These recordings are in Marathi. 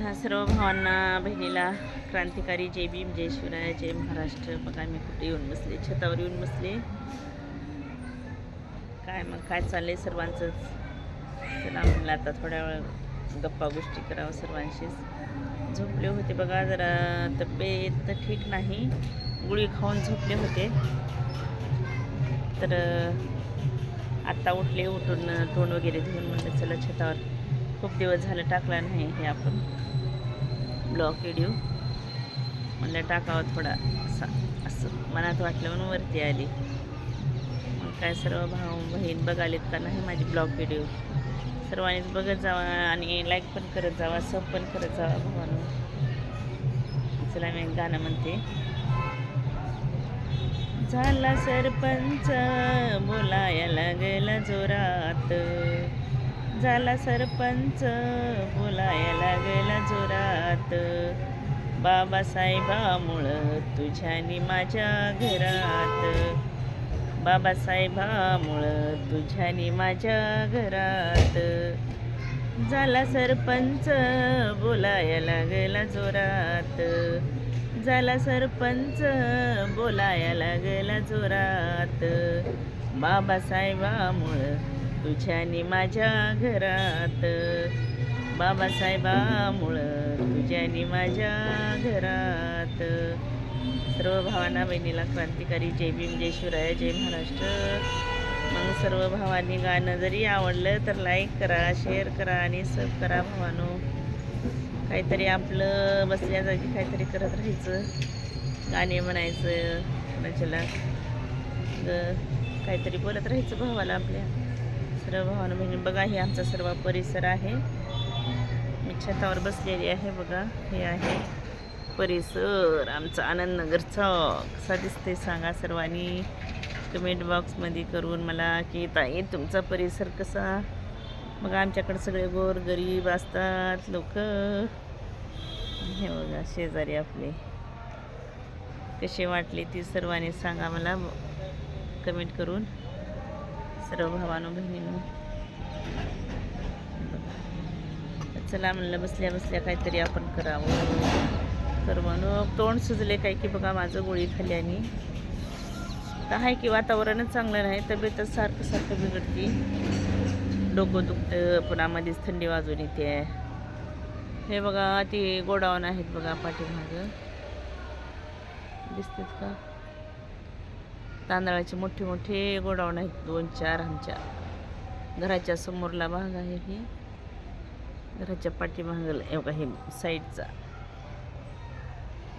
ह्या सर्व भावांना बहिणीला क्रांतिकारी जय भीम जय शिवराय जय महाराष्ट्र. बघा मी कुठे येऊन बसले? छतावर येऊन बसले. काय मग काय चाललंय सर्वांचंच? चला म्हणलं आता थोड्या वेळ गप्पा गोष्टी करावं सर्वांशीच. झोपले होते बघा जरा तब्येत तर ठीक नाही. गुळी खाऊन झोपले होते. तर आत्ता उठले उठून तोंड वगैरे धुवून म्हणलं चला छतावर खूप दिवस झालं टाकला नाही हे आपण. ब्लॉक व्हिडिओ म्हणलं टाकावं थोडा असा असं मनात वाटलं म्हणून वरती आली. मग काय सर्व भाऊ बहीण बघालेत का नाही माझी ब्लॉग व्हिडिओ सर्वांनीच बघत जावा आणि लाईक पण करत जावा सब पण करत जावा भावानं. चला मी गाणं म्हणते. झाला सरपंच बोलाया लागला जोरात. झाला सरपंच. बोलाया लागला जोरात. बाबासाहेबामुळं तुझ्यानी माझ्या घरात. बाबासाहेबामुळं तुझ्यानी माझ्या घरात. झाला सरपंच. बोलाया लागला जोरात. झाला सरपंच. बोलाया लागला जोरात. बाबासाहेबामुळं तुझ्याने माझ्या घरात. बाबासाहेबामुळं तुझ्याने माझ्या घरात. सर्व भावांना बहिणीला क्रांतिकारी जय भीम जय शिवराय जय महाराष्ट्र. मग सर्व भावांनी गाणं जरी आवडलं तर लाईक करा शेअर करा आणि सब करा भावानो. काहीतरी आपलं बसल्या जागी काहीतरी करत राहायचं गाणे म्हणायचं कोणाच्याला काहीतरी बोलत राहायचं भावाला आपल्या. सर्व भावानं बहिणी बघा हे आमचा सर्व परिसर आहे. मी छतावर बसलेली आहे बघा हे आहे परिसर. आमचा आनंदनगरचा कसा दिसते सांगा सर्वांनी. कमेंट बॉक्समध्ये करून मला की ताई तुमचा परिसर कसा? मग आमच्याकडे सगळे गोर गरीब असतात लोक. हे बघा शेजारी आपले. कसे वाटले ती सर्वांनी सांगा मला. कमेंट करून. सर्व भावानो बहिणींनो. चला म्हणलं बसल्या बसल्या काहीतरी आपण करावं. सर्वांनो तोंड सुजले काय की बघा माझं गोळी खाल्ल्याने तर आहे की वातावरणच चांगलं नाही तब्येतच सारखं सारखं बिघडती. डोकं दुखतं पुन्हा मध्येच थंडी वाजून येते. हे बघा ती गोडाऊन आहेत बघा पाठीमागं. दिसतेच का? तांदळाचे मोठे मोठे गोडाऊन आहेत दोन चार आमच्या. घराच्या समोरला भाग आहे हे. घराच्या पाठीमागला एवढा हे साईडचा.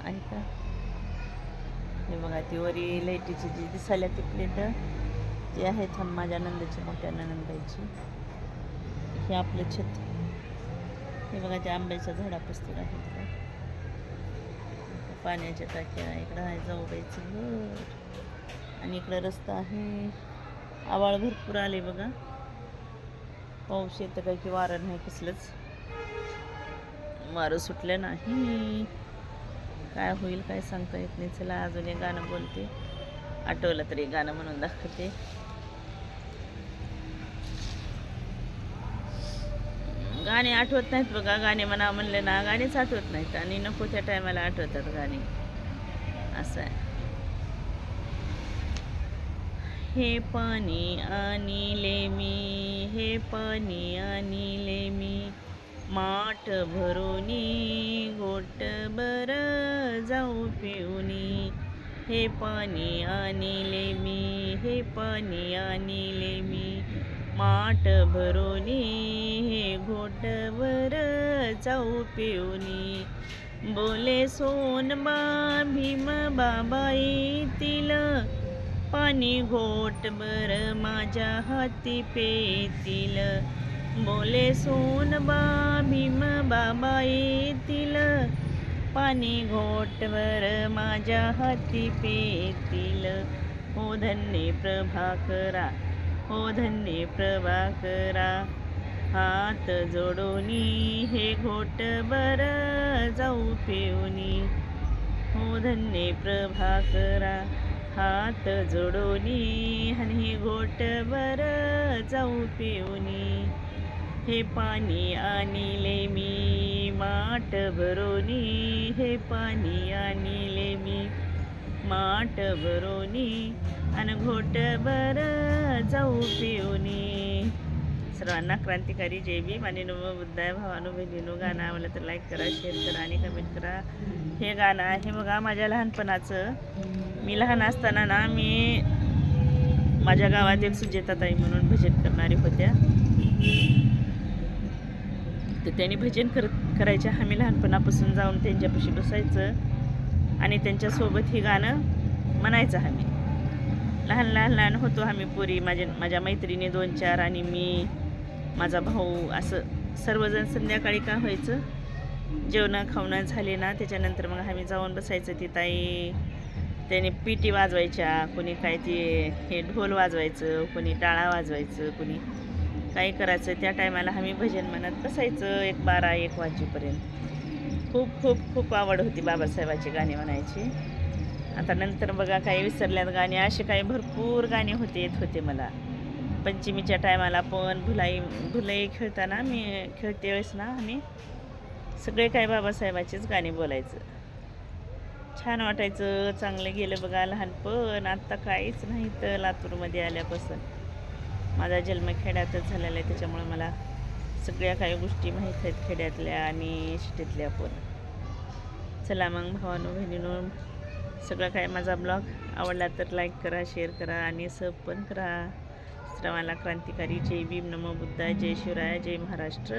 आहे का? हे बघा ती वरी लाईटीची जी दिसायला ती प्लेट ती आहे थांब माझ्या नंदाची मोठ्या नंदाची हे आपलं छत. हे बघा त्या आंब्याच्या झाडापासून आहेत. का पाण्याच्या टाक्या इकडं आहे जाऊबाईचं घर. आणि इकडं रस्ता आहे. आवाळ भरपूर आले बघा. पाऊस येतं काय की वारं नाही कसलंच. वारं सुटलं नाही. काय होईल काय सांगता येत नाही. चला अजून एक गाणं बोलते. आठवलं तरी गाणं म्हणून दाखवते. गाणे आठवत नाहीत बघा. गाणे म्हणा म्हणले ना गाणेच आठवत नाहीत. आणि नको त्या टायमाला आठवतात गाणे. असं आहे. हे पाणी आणिले मी हे पाणी आणिले मी. माठ भरोनी गोट बर जाऊ पिऊनी. हे पाणी आणिले मी हे पाणी आणिले मी. माठ भरोनी हे घोट घोटवर जाऊ पिऊनी. बोले सोनबा भीम बाबाई तिला पाणी घोटभर माझ्या हाती पेतील. बोले सोन बा भीम बाबा येतील. पाणी घोटभर माझ्या हाती पेतील. हो धन्य प्रभाकरा हो धन्य प्रभाकरा हात जोडोनी हे घोट बर जाऊ पेवनी हो धन्य प्रभाकरा हात जोडोनी आणि घोटभर जाऊ पिऊनी. हे पाणी आणले मी माट भरोनी. हे पाणी आणले मी माट भरोनी. आणि घोट बर जाऊ पिऊनी. सर्वांना क्रांतिकारी जय भीम आणि नम बुद्धाय भावानु बहिणीनो गाणं आवडलं तर लाईक करा शेअर करा आणि कमेंट करा. हे गाणं आहे बघा माझ्या लहानपणाचं. मी लहान असताना ना मी माझ्या गावातील सुजेताताई म्हणून भजन करणारी होत्या. तर त्यांनी भजन कर करायच्या आम्ही लहानपणापासून जाऊन त्यांच्यापाशी बसायचं आणि त्यांच्यासोबत हे गाणं म्हणायचं आम्ही. लहान लहान लहान होतो आम्ही पुरी. माझ्या माझ्या मैत्रिणी दोन चार आणि मी. माझा भाऊ असं सर्वजण संध्याकाळी का व्हायचं? जेवणं खावणं झाले ना त्याच्यानंतर मग आम्ही जाऊन बसायचं ती ताई. त्याने पिटी वाजवायच्या कोणी काय ते हे ढोल वाजवायचं कोणी टाळा वाजवायचं कोणी काही करायचं त्या टायमाला आम्ही भजन म्हणत बसायचं एक बारा एक वाजेपर्यंत. खूप खूप खूप आवड होती बाबासाहेबाची गाणी म्हणायची. आता नंतर बघा काही विसरल्यात गाणी असे काही भरपूर गाणी होते येत होते मला. पंचमीच्या टायमाला पण भुलाई भुलाई खेळताना मी खेळते वेळेस ना आम्ही. सगळे काय बाबासाहेबाचेच गाणे बोलायचं. छान वाटायचं चांगलं गेलं बघा लहानपण आत्ता काहीच नाही तर लातूरमध्ये आल्यापासून. माझा जन्म खेड्यातच झालेला आहे त्याच्यामुळे मला सगळ्या काही गोष्टी माहीत आहेत खेड्यातल्या आणि सिटीतल्या पण. चला मग भावानो बहिणीनो सगळं काय माझा ब्लॉग आवडला तर लाईक करा शेअर करा आणि सब पण करा. आश्रमाला क्रांतिकारी जय भीम नमो बुद्धाय जय शिवराय जय महाराष्ट्र.